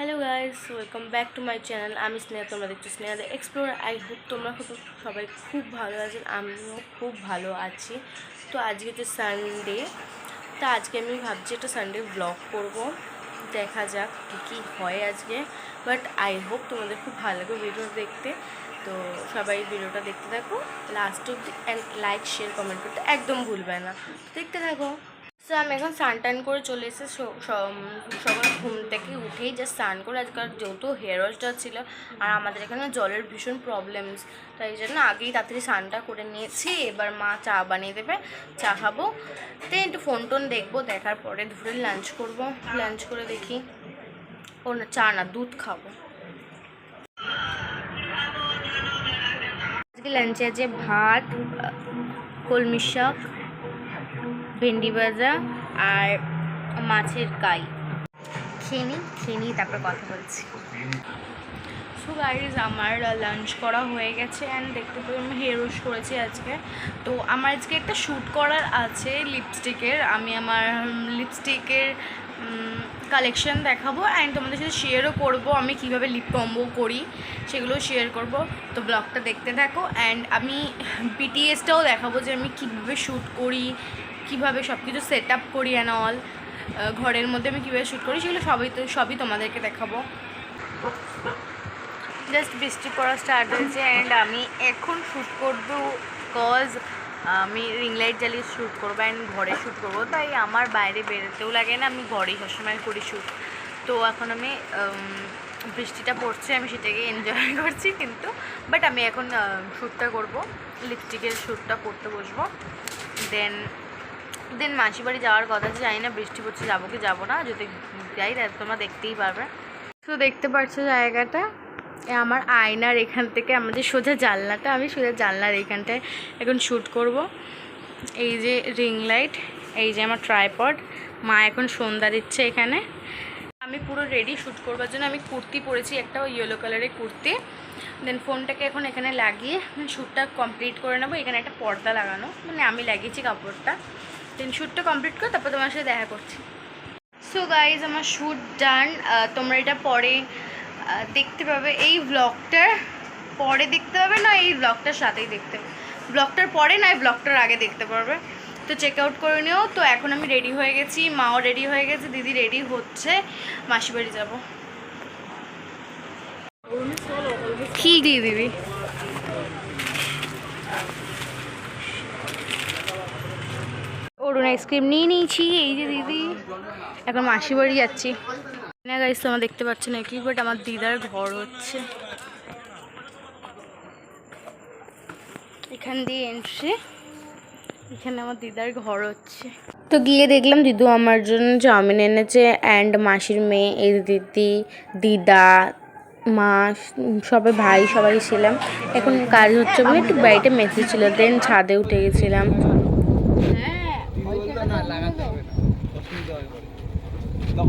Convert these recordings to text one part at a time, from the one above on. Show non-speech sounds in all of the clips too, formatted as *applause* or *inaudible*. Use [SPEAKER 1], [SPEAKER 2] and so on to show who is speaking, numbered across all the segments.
[SPEAKER 1] Hello guys welcome back to my channel আমি স্নেহা, তোমরা দেখছ স্নেহা এক্সপ্লোর আই হোপ তোমরা খুব, সবাই খুব ভালো আছেন আমিও খুব ভালো আছি। তো আজকে তো সানডে তো আজকে আমি ভাবছি একটা সানডে ব্লগ করব। দেখা যাক কী কী হয় আজকে। বাট আই হোপ তোমাদের খুব ভালো লাগবে ভিডিও দেখতে। তো সবাই ভিডিওটা দেখতে থাকো। লাস্ট অব্দি লাইক শেয়ার কমেন্ট করতে একদম ভুলবে না। দেখতে থাকো। সো আমি এখন স্নান টান করে চলে এসে সকাল ঘুম থেকে উঠেই জাস্ট স্নান করে আজকাল যেহেতু হেয়ার ওয়াশটা ছিল আর আমাদের এখানে জলের ভীষণ প্রবলেমস তাই জন্য আগেই তাড়াতাড়ি স্নানটা করে নিয়েছি। এবার মা চা বানিয়ে দেবে, চা খাব তো একটু ফোন টোন দেখব, দেখার পরে দুপুরে লাঞ্চ করব। লাঞ্চ করে দেখি, ও না, চা না, দুধ খাব। আজকে লাঞ্চে আছে ভাত কলমি শাক ভেন্ডি ভাজা আর মাছের কাই। খেয়ে নিই খেয়ে নিই তারপর কথা বলছি। সো গাইজ আমার লাঞ্চ করা হয়ে গেছে অ্যান্ড দেখতে পাবো আমি হেয়ার ওয়াশ করেছি আজকে। তো আমার আজকে একটা শ্যুট করার আছে লিপস্টিকের আমি আমার লিপস্টিকের কালেকশন দেখাবো অ্যান্ড তোমাদের সাথে শেয়ারও করব আমি কীভাবে লিপ কম্বো করি, সেগুলো শেয়ার করব। তো ব্লগটা দেখতে থাকো অ্যান্ড আমি বিটিএসটাও দেখাবো যে আমি কীভাবে শ্যুট করি কীভাবে সব কিছু সেট আপ করি অ্যান্ড অল ঘরের মধ্যে আমি কীভাবে শ্যুট করি, সেগুলো সবই তো সবই তোমাদেরকে দেখাবো। জাস্ট বৃষ্টি পড়া স্টার্ট হয়েছে অ্যান্ড আমি এখন শ্যুট করব কজ আমি রিং লাইট জ্বালিয়ে শ্যুট করব অ্যান্ড ঘরে শ্যুট করব, তাই আমার বাইরে বেরোতেও লাগে না, আমি ঘরেই সবসময় করি শ্যুট তো এখন আমি বৃষ্টিটা পড়ছে, আমি সেটাকে এনজয় *laughs* করছি কিন্তু বাট আমি এখন শ্যুটটা করব লিপস্টিকের শ্যুটটা করতে বসবো। দেন দেন মাসি বাড়ি যাওয়ার কথা আছে জানি না, বৃষ্টি পড়ছে, যাব কি যাব না, যদি যাই তাহলে তোমরা দেখতেই পারবে। তো দেখতে পাচ্ছ জায়গাটা? আমার আয়নার এখান থেকে আমাদের সোজা জানলাটা, আমি সোজা জানলার এইখানটায় এখন শ্যুট করব। এই যে রিং লাইট এই যে আমার ট্রাইপড মা এখন সন্ধ্যা দিচ্ছে এখানে। আমি পুরো রেডি শ্যুট করবার জন্য আমি কুর্তি পরেছি, একটা ইয়েলো কালারের কুর্তি। দেন ফোনটাকে এখন এখানে লাগিয়ে শ্যুটটা কমপ্লিট করে নেব। এখানে একটা পর্দা লাগানো মানে আমি লাগিয়েছি কাপড়টা। দেন শ্যুটটা কমপ্লিট করে, তারপর তোমার সাথে দেখা করছি। সো গাইজ আমার শ্যুট ডান তোমরা এটা পরে দেখতে পাবে। এই ব্লগটার পরে দেখতে পাবে না এই ব্লগটার সাথেই দেখতে পাবে? ব্লগটার পরে না, এই ব্লগটার আগে দেখতে পারবে। তো চেক আউট করে নিও। তো এখন আমি রেডি হয়ে গেছি, মাও রেডি হয়ে গেছে, দিদি রেডি হচ্ছে, মাসি বাড়ি যাব। কি দিয়ে দিবি আইসক্রিম নিয়ে নিয়েছি, এই যে দিদি। এখন মাসি বাড়ি যাচ্ছি। না গাইস তোমরা দেখতে পাচ্ছ না কি বাট আমার দিদার ঘর হচ্ছে। এখান দিয়ে এন্ট্রি এখানে আমার দিদার ঘর হচ্ছে। তো গিয়ে দেখলাম দিদু আমার জন্য চাউমিন এনেছে অ্যান্ড মাসির মেয়ে, এই দিদি, দিদা, মা সবাই ভাই, সবাই ছিলাম। এখন কাজ হচ্ছে বলে একটু বাড়িতে মেসেজ ছিল দেন ছাদে উঠে গেছিলাম।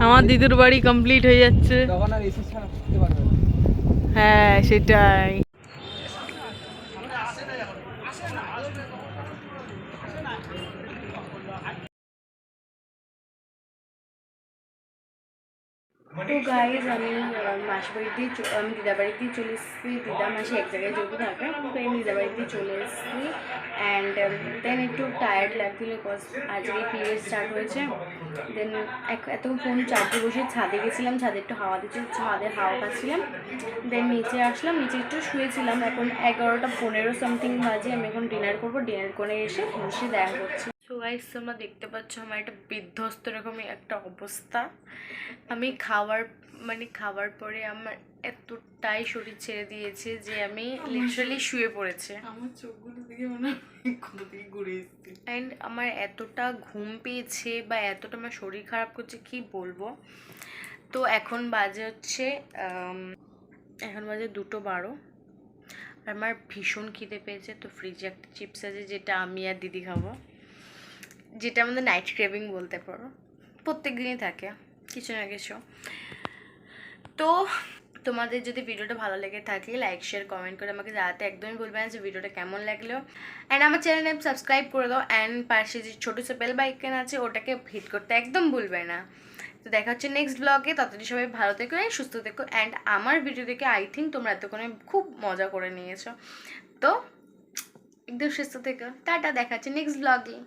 [SPEAKER 2] আমার দিদুর বাড়ি কমপ্লিট হয়ে যাচ্ছে। হ্যাঁ সেটাই।
[SPEAKER 1] তো গাইজ আমি মাসি বাড়িতেই আমি দিদা বাড়িতেই চলে এসেছি। দিদা মাসি এক জায়গায় যোগ থাকে তো আমি দিদা বাড়িতেই চলে এসেছি। অ্যান্ড দেন একটু টায়ার্ড লাগছিল বিকজ আজকে পিরিয়ড স্টার্ট হয়েছে। দেন এত ফোন চার্জে বসে ছাদে গেছিলাম ছাদে একটু হাওয়া দিচ্ছে ছাদে হাওয়া খাচ্ছিলাম দেন নিচে আসলাম নিচে একটু শুয়েছিলাম। এখন এগারোটা পনেরো সামথিং বাজে আমি এখন ডিনার করব। ডিনার করে এসে বসে দেখা করছি। তো গাইস তোমরা দেখতে পাচ্ছ আমার একটা বিধ্বস্ত রকমই একটা অবস্থা। আমি খাওয়ার মানে খাওয়ার পরে আমার এতটাই শরীর ছেড়ে দিয়েছে যে আমি লিটারালি শুয়ে পড়েছে।
[SPEAKER 2] আমার চোখগুলো দিকে মনে কোথা থেকে ঘুরে এসেছি।
[SPEAKER 1] অ্যান্ড আমার এতটা ঘুম পেয়েছে বা এতটা আমার শরীর খারাপ করছে কি বলব? তো এখন বাজে হচ্ছে এখন বাজে দুটো বারো। আর আমার ভীষণ খিদে পেয়েছে তো ফ্রিজে একটা চিপস আছে যেটা আমি আর দিদি খাব। যেটা আমাদের নাইট ক্রেভিং বলতে পারো। প্রত্যেক দিনই থাকে, কিছু না কিছু। তো তোমাদের যদি ভিডিওটা ভালো লেগে থাকে লাইক শেয়ার কমেন্ট করে আমাকে জানাতে একদমই বলবে না যে ভিডিওটা কেমন লাগল। অ্যান্ড আমার চ্যানেলে সাবস্ক্রাইব করে দাও। অ্যান্ড পাশে যে ছোটো সে বেল বাইকেন আছে, ওটাকে হিট করতে একদম ভুলবে না। তো দেখা হচ্ছে নেক্সট ব্লগে ততদিন সবাই ভালো থেকো সুস্থ থেকো। অ্যান্ড আমার ভিডিও দেখে আই থিঙ্ক তোমরা এতক্ষণে খুব মজা করে নিয়েছো। তো একদম সুস্থ থেকো। টাটা, দেখা হচ্ছে নেক্সট ব্লগে